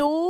จูน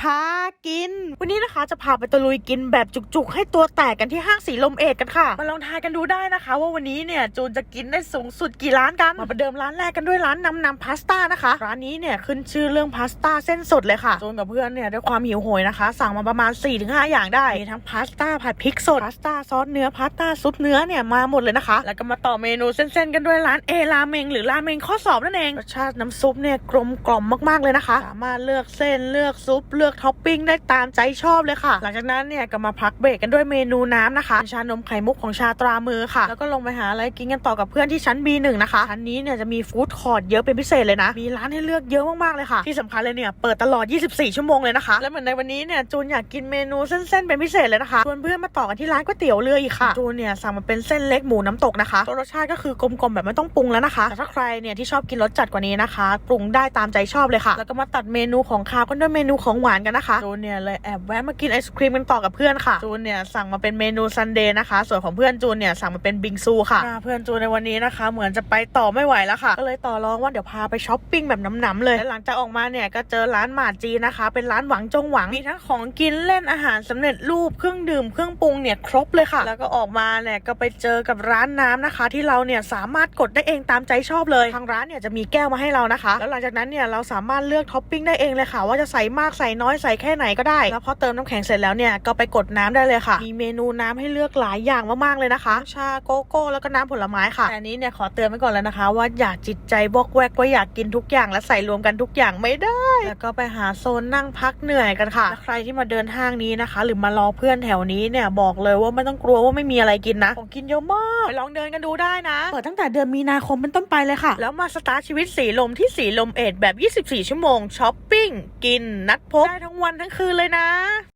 พากิน วันนี้นะคะจะพาไปตะลุยกินแบบจุกๆ ให้ตัวแตกกันที่ห้างสีลมเอกกันค่ะ มาลองทายกันดูได้นะคะ ว่าวันนี้เนี่ยจูนจะกินได้สูงสุดกี่ร้านกัน มาประเดิมร้านแรกกันด้วยร้านนำนำพาสต้านะคะ ร้านนี้เนี่ยขึ้นชื่อเรื่องพาสต้าเส้นสดเลยค่ะจูนกับเพื่อนเนี่ยด้วยความหิวโหยนะคะ สั่งมาประมาณ 4-5 อย่างได้มีทั้งพาสต้าผัดพริกสดพาสต้าซอสเนื้อพาสต้าซุปเนื้อเนี่ยมาหมดเลยนะคะ แล้วก็มาต่อเมนูเส้นๆกันด้วยร้านเอราเมงหรือราเมงข้อสอบนั่นเองรสชาติน้ำซุปเนี่ยกลมกล่อมมากๆเลยนะคะ สามารถเลือกเส้นเลือกซุปเลือกท็อปปิ้งได้ตามใจชอบเลยค่ะ หลังจากนั้นเนี่ยก็มาพักเบรกกันด้วยเมนูน้ำนะคะชานมไข่มุกของชาตรามือค่ะ แล้วก็ลงไปหาอะไรกินกันต่อกับเพื่อนที่ชั้น B1 นะคะชั้นนี้เนี่ยจะมีฟู้ดคอร์ทเยอะเป็นพิเศษเลยนะ มีร้านให้เลือกเยอะมากๆเลยค่ะ ที่สำคัญเลยเนี่ยเปิดตลอด 24 ชั่วโมงเลยนะคะ และเหมือนในวันนี้เนี่ยจูนอยากกินเมนูเส้นๆเป็นพิเศษเลยนะคะชวนเพื่อนมาต่อกันที่ร้านก๋วยเตี๋ยวเรืออีกค่ะจูนเนี่ยสั่งมาเป็นเส้นเล็กหมูน้ำตกนะคะตัวรสชาติก็คือกลมๆแบบไม่ต้องปรุงแล้วนะคะแต่ถ้าใครเนี่ยที่ชอบกินรสจัดกว่านี้นะคะ ปรุงได้ตามใจชอบเลยค่ะ แล้วก็มาตัดเมนูของคาวกันด้วยเมนูของหวานกันนะคะจูนเนี่ยเลยแอบแวะมากินไอศครีมกันต่อกับเพื่อนค่ะจูนเนี่ยสั่งมาเป็นเมนูซันเดย์นะคะ ส่วนของเพื่อนจูนเนี่ยสั่งมาเป็นบิงซูค่ะหน้าเพื่อนจูนในวันนี้นะคะ เหมือนจะไปต่อไม่ไหวแล้วค่ะก็เลยต่อรองว่าเดี๋ยวพาไปช้อปปิ้งแบบน้ำๆเลยและหลังจากออกมาเนี่ยก็เจอร้านหมาจีนนะคะ เป็นร้านหวังจงหวังมีทั้งของกินเล่นอาหารสำเร็จรูปเครื่องดื่มเครื่องปรุงเนี่ยครบเลยค่ะ แล้วก็ออกมาเนี่ยก็ไปเจอกับร้านน้ำนะคะ ที่เราเนี่ยสามารถกดได้เองตามใจชอบเลยทางร้านเนี่ยจะมีแก้วมาให้เรานะคะ แล้วหลังจากนั้นเนี่ยเราสามารถเลือกท็อปปิ้งได้เองเลยค่ะ ว่าจะใส่มากใส่น้อยใส่แค่ไหนก็ได้ แล้วพอเติมน้ำแข็งเสร็จแล้วเนี่ยก็ไปกดน้ำได้เลยค่ะ มีเมนูน้ำให้เลือกหลายอย่างมากๆเลยนะคะ ชาโกโก้แล้วก็น้ำผลไม้ค่ะแต่อันนี้เนี่ยขอเตือนไว้ก่อนแล้วนะคะ ว่าอย่าจิตใจบอกแวกว่าอยากกินทุกอย่างและใส่รวมกันทุกอย่างไม่ได้ แล้วก็ไปหาโซนนั่งพักเหนื่อยกันค่ะใครที่มาเดินห้างนี้นะคะ หรือมารอเพื่อนแถวนี้เนี่ยบอกเลยว่าไม่ต้องกลัวว่าไม่มีอะไรกินนะของกินเยอะมากไปลองเดินกันดูได้นะเปิดตั้งแต่เดือนมีนาคมเป็นต้นไปเลยค่ะ แล้วมาสตาร์ทชีวิตสีลมที่สีลมเอ็ดแบบ 24 ชั่วโมงช้อปปิ้งกินนัดพบได้ทั้งวันทั้งคืนเลยนะ